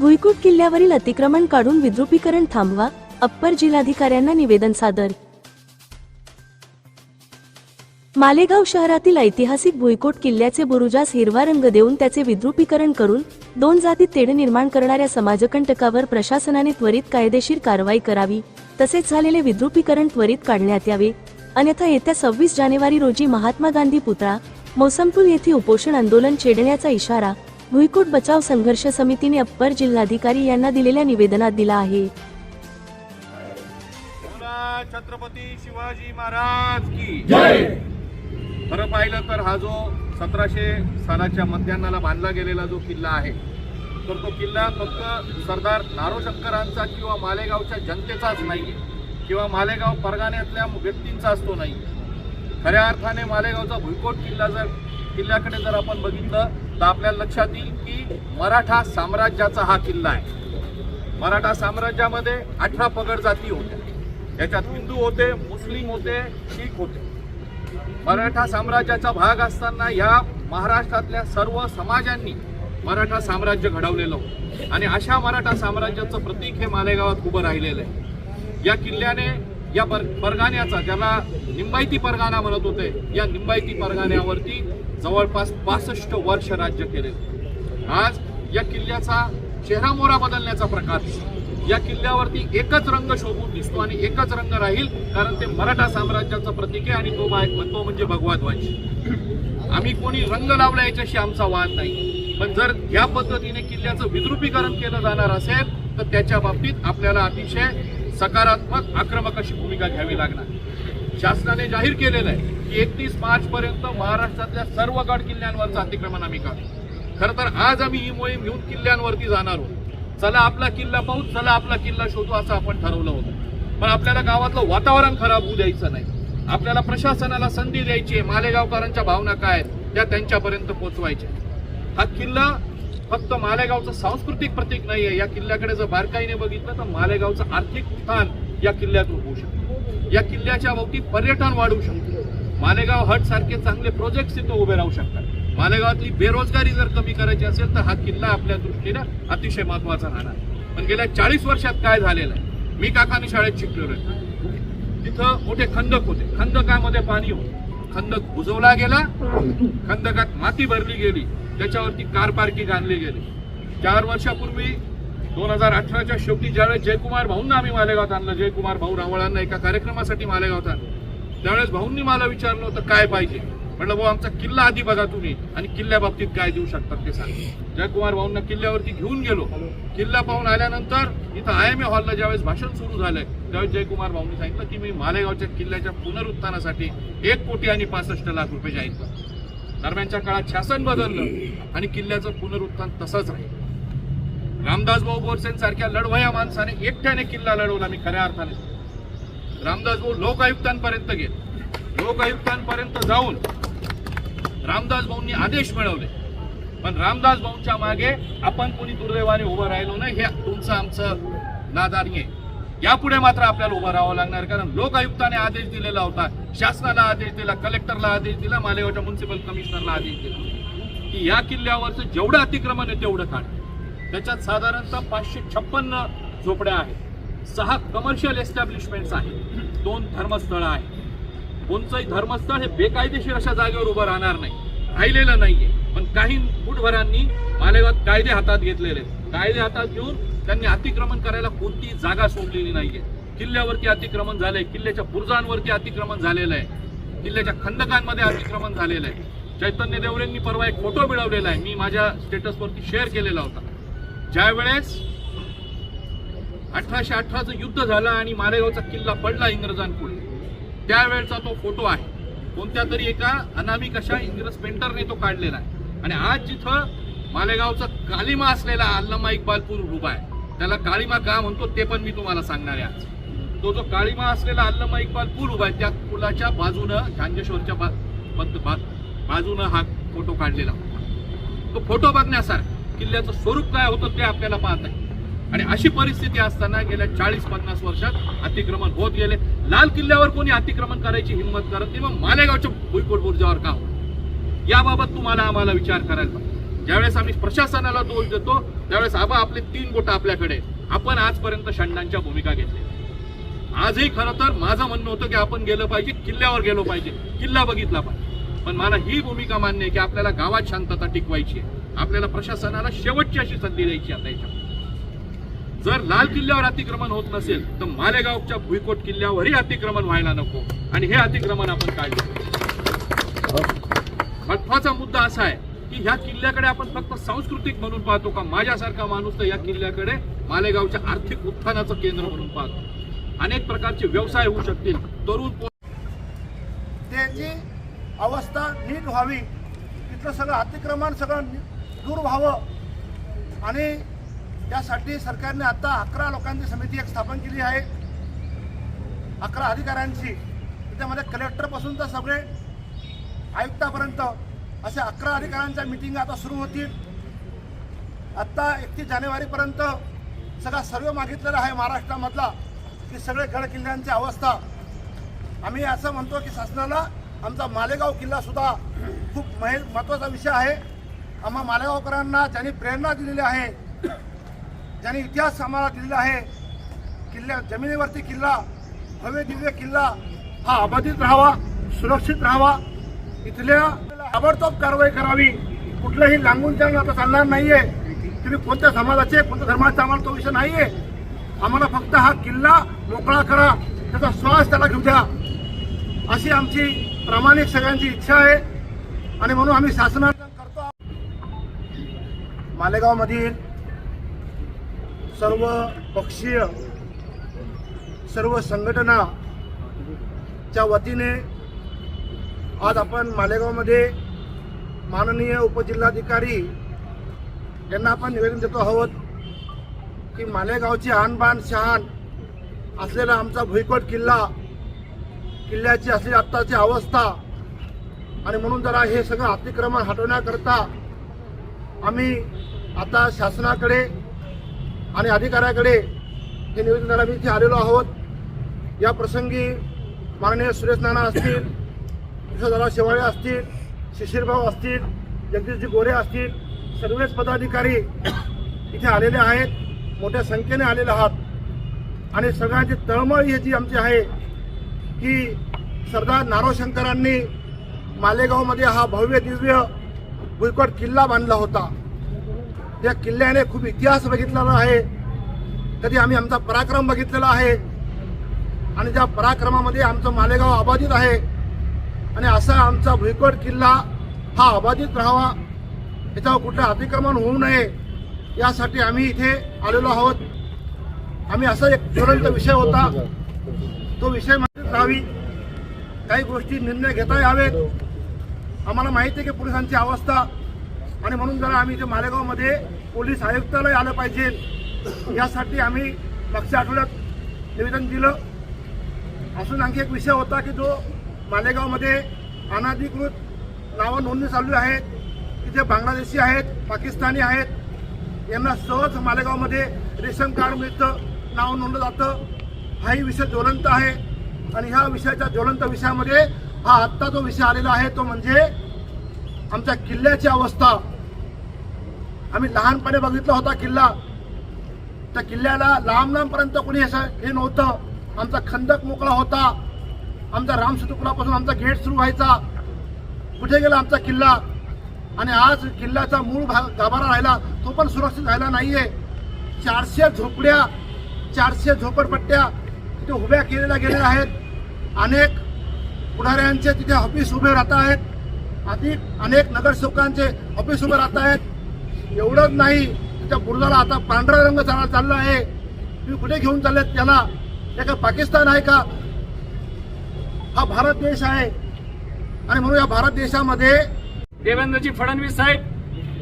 भुईकोट किल्ल्यावरील अतिक्रमण काढून विद्रुपीकरण थांबवा अप्पर जिल्हाधिकाऱ्यांना निवेदन सादर. मालेगाव शहरातील ऐतिहासिक भुईकोट किल्ल्याचे बुरुजास हिरवा रंग देऊन त्याचे विद्रुपीकरण करून दोन जातीत तेढ निर्माण करणाऱ्या समाजकंटकावर प्रशासनाने त्वरित कायदेशीर कारवाई करावी तसेच झालेले विद्रुपीकरण त्वरित काढण्यात यावे. अन्यथा येत्या सव्वीस जानेवारी रोजी महात्मा गांधी पुतळा मोसमपूर येथे उपोषण आंदोलन छेडण्याचा इशारा भुईकोट बचाव संघर्ष समितीने अप्पर जिल्हाधिकारी यांना दिलेल्या निवेदनात दिला आहे. छत्रपती शिवाजी महाराज की जय! खरं पाहिलं तर हा जो सतराशे सालाच्या मध्यान्नाला बांधला गेलेला जो किल्ला आहे तर तो किल्ला फक्त सरदार नारोशंकरांचा किंवा मालेगावच्या जनतेचाच नाही किंवा मालेगाव परगाण्यातल्या व्यक्तींचाच तो नाही. खऱ्या अर्थाने मालेगावचा भुईकोट किल्ला जर किल्ल्याकडे जर आपण बघितलं तर आपल्याला लक्षात येईल की मराठा साम्राज्याचा हा किल्ला आहे. मराठा साम्राज्यामध्ये अठरा पगड जाती होत्या. याच्यात हिंदू होते मुस्लिम होते शीख होते. मराठा साम्राज्याचा भाग असताना या महाराष्ट्रातल्या सर्व समाजांनी मराठा साम्राज्य घडवलेलं होतं. आणि अशा मराठा साम्राज्याचं प्रतीक हे मालेगावात उभं राहिलेलं आहे. या किल्ल्याने या पर परगाण्याचा ज्याला निंबायती परगाणा म्हणत होते या निंबायती परगाण्यावरती जवळपास पासष्ट वर्ष राज्य केले. आज या किल्ल्याचा चेहरा मोरा बदलण्याचा प्रकार. या किल्ल्यावरती एकच रंग शोभून दिसतो आणि एकच रंग राहील कारण ते मराठा साम्राज्याचं प्रतीक आहे आणि तो बाय- तो म्हणजे भगवाध्वज आम्ही कोणी रंग लावला याच्याशी आमचा वाद नाही. पण जर या पद्धतीने किल्ल्याचं विद्रुपीकरण केलं जाणार असेल तर त्याच्या बाबतीत आपल्याला अतिशय सकारात्मक आक्रमक अशी भूमिका घ्यावी लागणार. शासनाने जाहीर केलेलं आहे की एकतीस मार्च पर्यंत महाराष्ट्रातल्या सर्व गड किल्ल्यांवरचं अतिक्रमण आम्ही काढू. खरं तर आज आम्ही ही मोहीम घेऊन किल्ल्यांवरती जाणार आहोत. चला आपला किल्ला पाहू चला आपला किल्ला शोधू असं आपण ठरवलं होतं. पण आपल्याला गावातलं वातावरण खराब होऊ द्यायचं नाही. आपल्याला प्रशासनाला संधी द्यायची आहे मालेगावकरांच्या भावना काय आहेत त्या त्यांच्यापर्यंत पोहोचवायच्या हा किल्ला फक्त मालेगावचं सांस्कृतिक प्रतीक नाही आहे या किल्ल्याकडे जर बारकाईने बघितलं तर मालेगावचं आर्थिक स्थान या किल्ल्यातून होऊ शकतं. या किल्ल्याच्या भोवती पर्यटन वाढू शकतं. मालेगाव हट सारखे चांगले प्रोजेक्ट इथं उभे राहू शकतात. मालेगावातली बेरोजगारी जर कमी करायची असेल तर हा किल्ला आपल्या दृष्टीनं अतिशय महत्त्वाचा राहणार. पण गेल्या चाळीस वर्षात काय झालेलं आहे? मी काकानी शाळेत शिकलेलो आहे तिथं मोठे खंदक होते. खंदकामध्ये पाणी होतं. खंदक बुजवला गेला. खंदकात माती भरली गेली. त्याच्यावरती कार पार्किंग आणली गेली. चार वर्षापूर्वी दोन हजार अठराच्या शेवटी ज्यावेळेस जयकुमार भाऊंना आम्ही मालेगावात आणलं जयकुमार भाऊ रावळांना एका कार्यक्रमासाठी मालेगावात आणलं. त्यावेळेस भाऊंनी मला विचारलं होतं काय पाहिजे? म्हटलं भाऊ आमचा किल्ला आधी बघा तुम्ही आणि किल्ल्याबाबतीत काय देऊ शकतात ते सांगा. जयकुमार भाऊंना किल्ल्यावरती घेऊन गेलो. किल्ला पाहून आल्यानंतर इथं आय एम ए हॉलला ज्यावेळेस भाषण सुरू झालंय त्यावेळेस जयकुमार भाऊंनी सांगितलं की मी मालेगावच्या किल्ल्याच्या पुनरुत्थानासाठी एक कोटी आणि पासष्ट लाख रुपये जाहीर करतो. दरम्यानच्या काळात शासन बदललं आणि किल्ल्याचं पुनरुत्थान तसंच राहील. रामदास भाऊ बोरसेंसारख्या लढवया माणसाने एकट्याने किल्ला लढवला मी खऱ्या अर्थाने. रामदास भाऊ लोकायुक्तांपर्यंत गेले. लोकायुक्तांपर्यंत जाऊन रामदास भाऊंनी आदेश मिळवले. पण रामदास भाऊंच्या मागे आपण कोणी दुर्दैवाने उभं राहिलो नाही हे तुमचं आमचं नादारी आहे. यापुढे मात्र आपल्याला उभं राहावं लागणार कारण लोकायुक्ताने आदेश दिलेला होता शासनाला आदेश दिला कलेक्टरला आदेश दिला मालेगावच्या म्युन्सिपल कमिशनरला आदेश दिला. की या किल्ल्यावरचं जेवढं अतिक्रमण आहे तेवढं काढ. त्याच्यात साधारणतः पाचशे छप्पन्न झोपड्या आहेत. सहा कमर्शियल एस्टॅब्लिशमेंट्स आहेत. दोन धर्मस्थळं आहेत. कोणचंही धर्मस्थळ हे बेकायदेशीर अशा जागेवर उभं राहणार नाही. राहिलेलं नाहीये. पण काही मुठभरांनी मालेगावात कायदे हातात घेतलेले आहेत. कायदे हातात घेऊन त्यांनी अतिक्रमण करायला कोणतीही जागा सोडलेली नाहीये. किल्ल्यावरती अतिक्रमण झालंय किल्ल्याच्या बुर्जांवरती अतिक्रमण झालेलं आहे. किल्ल्याच्या खंदकांमध्ये अतिक्रमण झालेलं आहे. चैतन्य देवरेंनी परवा एक फोटो मिळवलेला आहे. मी माझ्या स्टेटसवरती शेअर केलेला होता. ज्यावेळेस अठराशे अठराचं युद्ध झालं आणि मालेगावचा किल्ला पडला इंग्रजांपुढे त्यावेळचा तो फोटो आहे. कोणत्या तरी एका अनामिक अशा इंग्रज पेंटरने तो काढलेला आहे. आणि आज जिथं मालेगावचा कालिमा असलेला अल्लामा इकबालपूर रुबा उभा आहे त्याला काळीमा का म्हणतो ते पण मी तुम्हाला सांगणार आहे आज. तो जो काळीमा असलेला अल्लमा इक्बाल पूल उभा आहे त्या पुलाच्या बाजूनं झांजेश्वरच्या बा, बा, बाजूनं हा फोटो काढलेला होता. तो फोटो बघण्यासारखा किल्ल्याचं स्वरूप काय होतं ते आपल्याला पाहत आहे. आणि अशी परिस्थिती असताना गेल्या चाळीस पन्नास वर्षात अतिक्रमण होत गेले. लाल किल्ल्यावर कोणी अतिक्रमण करायची हिंमत करत नाही मग मालेगावच्या भुईकोट बुर्जावर का हो याबाबत तुम्हाला आम्हाला विचार करायला पाहिजे ज्यावेळेस आम्ही प्रशासनाला दोष देतो त्यावेळेस आबा आपले तीन बोट आपल्याकडे. आपण आजपर्यंत षंडांच्या भूमिका घेतली आजही खरं तर माझं म्हणणं होतं की आपण गेलं पाहिजे किल्ल्यावर गेलो पाहिजे. किल्ला बघितला पाहिजे. पण मला ही भूमिका मान्य आहे की आपल्याला गावात शांतता टिकवायची आहे. आपल्याला प्रशासनाला शेवटची अशी संधी द्यायची आता याच्या जर लाल किल्ल्यावर अतिक्रमण होत नसेल तर मालेगावच्या भुईकोट किल्ल्यावरही अतिक्रमण व्हायला नको. आणि हे अतिक्रमण आपण काढलं महत्त्वाचा मुद्दा असा आहे की ह्या किल्ल्याकडे आपण फक्त सांस्कृतिक म्हणून पाहतो का? माझ्यासारखा माणूस तर या किल्ल्याकडे मालेगावच्या आर्थिक उत्थानाचं केंद्र म्हणून पाहतो. अनेक प्रकारचे व्यवसाय होऊ शकतील. तरुण त्यांची अवस्था नीट व्हावी. तिथलं सगळं अतिक्रमण सगळं दूर व्हावं. आणि त्यासाठी सरकारने आता अकरा लोकांची समिती एक स्थापन केली आहे. अकरा अधिकाऱ्यांची. त्याच्यामध्ये कलेक्टरपासून तर सगळे आयुक्तापर्यंत अशा अकरा अधिकाऱ्यांच्या मिटिंग आता सुरू होतील. आत्ता एकतीस जानेवारीपर्यंत सगळा सर्व मागितलेला आहे महाराष्ट्रामधला की सगळे गड किल्ल्यांची अवस्था. आम्ही असं म्हणतो की शासनाला आमचा मालेगाव किल्लासुद्धा खूप महे महत्त्वाचा विषय आहे. आम्हा मालेगावकरांना ज्यांनी प्रेरणा दिलेली आहे ज्यांनी इतिहास आम्हाला दिलेला आहे किल्ल्या जमिनीवरती किल्ला भव्य दिव्य किल्ला हा अबाधित राहावा सुरक्षित राहावा. इथल्या ताबडतोब कारवाई करावी. कुठलंही लांबून त्यांना आता चालणार नाहीये. तुम्ही कोणत्या समाजाचे कोणत्या धर्माचा आम्हाला तो विषय नाहीये. आम्हाला फक्त हा किल्ला मोकळा करा त्याचा श्वास त्याला घेऊ द्या अशी आमची प्रामाणिक सगळ्यांची इच्छा आहे. आणि म्हणून आम्ही शासनात करतो मालेगावमधील सर्व पक्षीय सर्व संघटनाच्या वतीने आज आपण मालेगावमध्ये माननीय उपजिल्हाधिकारी यांना आपण निवेदन देतो आहोत की मालेगावची आणबाण शहाण असलेला आमचा भुईकोट किल्ला किल्ल्याची असलेली आत्ताची अवस्था आणि म्हणून जरा हे सगळं अतिक्रमण हटवण्याकरता आम्ही आता शासनाकडे आणि अधिकाऱ्याकडे हे निवेदन द्यायला मी इथे आलेलो आहोत. या प्रसंगी माननीय सुरेश नाना असतील दादा शेवाळे असतील शिशिरभाऊ असतील जगदीशजी गोरे असतील सर्वच पदाधिकारी इथे आलेले आहेत. मोठ्या संख्येने आलेले आहात. आणि सगळ्यांची तळमळ ही जी आमची आहे की सरदार नारोशंकरांनी मालेगावमध्ये हा भव्य दिव्य भुईकोट किल्ला बांधला होता. त्या किल्ल्याने खूप इतिहास बघितलेला आहे. कधी आम्ही आमचा पराक्रम बघितलेला आहे. आणि त्या पराक्रमामध्ये आमचं मालेगाव अबाधित आहे आणि असा आमचा भुईकोट किल्ला हा अबाधित राहावा. याच्यावर कुठलं अतिक्रमण होऊ नये यासाठी आम्ही इथे आलेलो आहोत. आम्ही असा एक ज्वलंत विषय होता. तो विषय माहिती राहावी. काही गोष्टी निर्णय घेता यावेत. आम्हाला माहिती आहे की पोलिसांची अवस्था. आणि म्हणून जरा आम्ही इथे मालेगावमध्ये पोलीस आयुक्तालय आलं पाहिजे. यासाठी आम्ही मागच्या आठवड्यात निवेदन दिलं. असून आणखी एक विषय होता की जो मालेगावमध्ये अनाधिकृत नावं नोंदणी चालू आहेत. तिथे बांगलादेशी आहेत पाकिस्तानी आहेत. यांना सहज मालेगावमध्ये रेशन कार्ड मिळतं नाव नोंदलं जातं. हाही विषय ज्वलंत आहे. आणि ह्या विषयाच्या ज्वलंत विषयामध्ये हा आत्ता जो विषय आलेला आहे तो म्हणजे आमच्या किल्ल्याची अवस्था. आम्ही लहानपणी बघितला होता किल्ला. त्या किल्ल्याला लांब लांबपर्यंत कोणी असं हे नव्हतं. आमचा खंदक मोकळा होता. आमचा रामसुतुपुरापासून आमचा गेट सुरू व्हायचा. कुठे गेला आमचा किल्ला? आणि आज किल्ल्याचा मूळ भाग गाभारा राहिला तो पण सुरक्षित राहिला नाहीये. चारशे झोपड्या चारशे झोपडपट्ट्या तिथे उभ्या केलेल्या गेलेल्या आहेत. अनेक पुढाऱ्यांचे तिथे ऑफिस उभे राहत आहेत. अधिक अनेक नगरसेवकांचे ऑफिस उभे राहत आहेत. एवढंच नाही त्या बुरुजाला आता पांढरा रंग चालला चालला आहे. तुम्ही कुठे घेऊन चाललेत त्याला? एका पाकिस्तान आहे का? हा भारत देश आहे. आणि म्हणून या भारत देशामध्ये देवेंद्रजी फडणवीस साहेब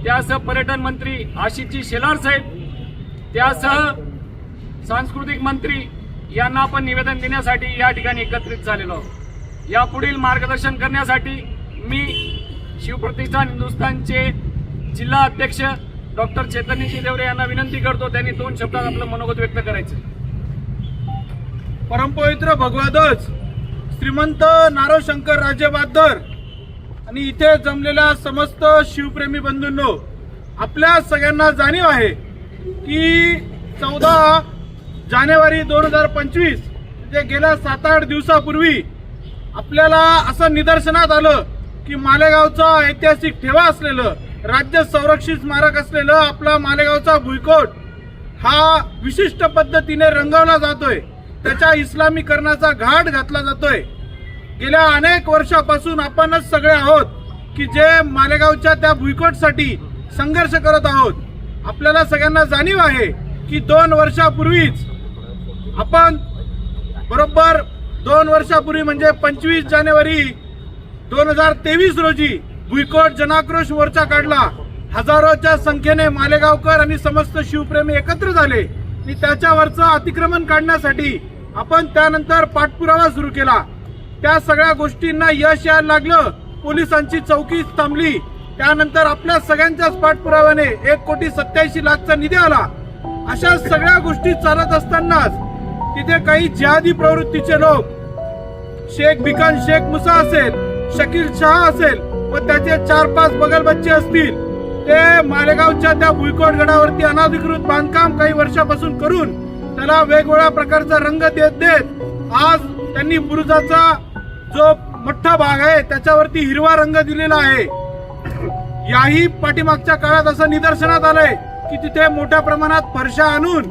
त्यासह पर्यटन मंत्री आशिषजी शेलार साहेब त्यासह सांस्कृतिक मंत्री यांना आपण निवेदन देण्यासाठी या ठिकाणी एकत्रित झालेलो आहोत. यापुढील मार्गदर्शन करण्यासाठी मी शिवप्रतिष्ठान हिंदुस्थानचे जिल्हा अध्यक्ष डॉक्टर चैतन्यजी देवरे यांना विनंती करतो त्यांनी दोन शब्दात आपलं मनोगत व्यक्त करायचं. परमपवित्र भगवादच. श्रीमंत नारोशंकर राजे बादर आणि इथे जमलेल्या समस्त शिवप्रेमी बंधूंनो आपल्या सगळ्यांना जाणीव आहे की चौदा जानेवारी दोन हजार पंचवीस म्हणजे गेल्या सात आठ दिवसापूर्वी आपल्याला असं निदर्शनात आलं की मालेगावचा ऐतिहासिक ठेवा असलेलं राज्य संरक्षित स्मारक असलेलं आपला मालेगावचा भुईकोट हा विशिष्ट पद्धतीने रंगवला जातोय. त्याच्या इस्लामीकरणाचा घाट घातला जातोय. गेल्या अनेक वर्षापासून आपणच सगळे आहोत की जे मालेगावच्या त्या भुईकोटसाठी संघर्ष करत आहोत. आपल्याला सगळ्यांना जाणीव आहे की दोन वर्षापूर्वीच आपण बरोबर दोन वर्षापूर्वी म्हणजे पंचवीस जानेवारी दोन हजार तेवीस रोजी भुईकोट जनाक्रोश मोर्चा काढला. हजारोच्या संख्येने मालेगावकर आणि समस्त शिवप्रेमी एकत्र झाले. की त्याच्यावरचं अतिक्रमण काढण्यासाठी आपण त्यानंतर पाठपुरावा सुरू केला. त्या सगळ्या गोष्टींना यश यायला लागलं. पोलिसांची चौकी थांबली. त्यानंतर आपल्या सगळ्यांच्याच पाठपुराव्याने एक कोटी सत्याऐंशी लाखचा निधी आला. अशा सगळ्या गोष्टी चालत असतानाच तिथे काही जिहादी प्रवृत्तीचे लोक शेख बिकान शेख मुसा असेल शकील शहा असेल व त्याचे चार पाच बगल बच्चे असतील ते मालेगावच्या त्या भुईकोट गडावरती अनाधिकृत बांधकाम काही वर्षापासून करून त्याला वेगवेगळ्या प्रकारचा रंग देत देत आज त्यांनी बुरुजाचा जो मोठा भाग आहे त्याच्यावरती हिरवा रंग दिलेला आहे. याही पाठीमागच्या काळात असं निदर्शनात आलंय की तिथे मोठ्या प्रमाणात फरशा आणून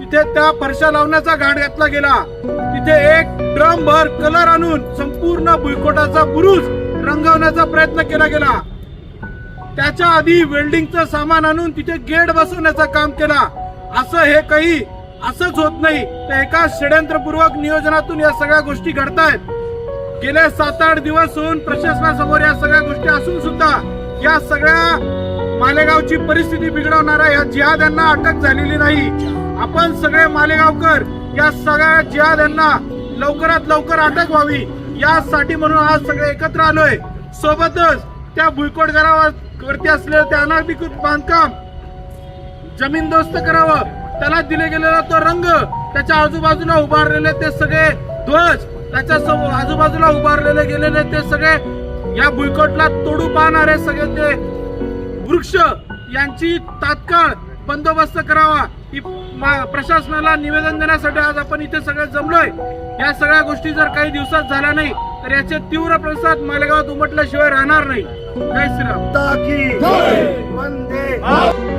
तिथे त्या फरशा लावण्याचा घाट घातला गेला. तिथे एक ड्रम भर कलर आणून संपूर्ण भुईकोटाचा बुरुज रंगवण्याचा प्रयत्न केला गेला. त्याच्या आधी वेल्डिंगचं सामान आणून तिथे गेट बसवण्याचं काम केला. असं हे काही असंच होत नाही. तर एका षड्यंत्रपूर्वक नियोजनातून या सगळ्या गोष्टी घडतायत. गेले सात आठ दिवस होऊन प्रशासनासमोर या सगळ्या गोष्टी असून सुद्धा या सगळ्या मालेगावची परिस्थिती बिघडवणाऱ्या या जिहाद्यांना अटक झालेली नाही. आपण सगळे मालेगावकर या सगळ्या जिहाद्यांना लवकरात लवकर अटक व्हावी. यासाठी म्हणून आज सगळे एकत्र आलोय. सोबतच त्या भुईकोट घरावर करते असलेलं ते अनाधिकृत बांधकाम जमीनदोस्त करावं. त्याला दिले गेलेला तो रंग त्याच्या आजूबाजूला उभारलेले ते सगळे ध्वज त्याच्या आजूबाजूला उभारलेले गेलेले ते सगळे या भुईकोटला तोडू पाहणारे सगळे ते वृक्ष यांची तात्काळ बंदोबस्त करावा. ही मा- प्रशासनाला निवेदन देण्यासाठी आज आपण इथे सगळे जमलोय. या सगळ्या गोष्टी जर काही दिवसात झाल्या नाही तर याचे तीव्र प्रसाद मालेगावात उमटल्याशिवाय राहणार नाही. जय श्रीराम ताकी वंदे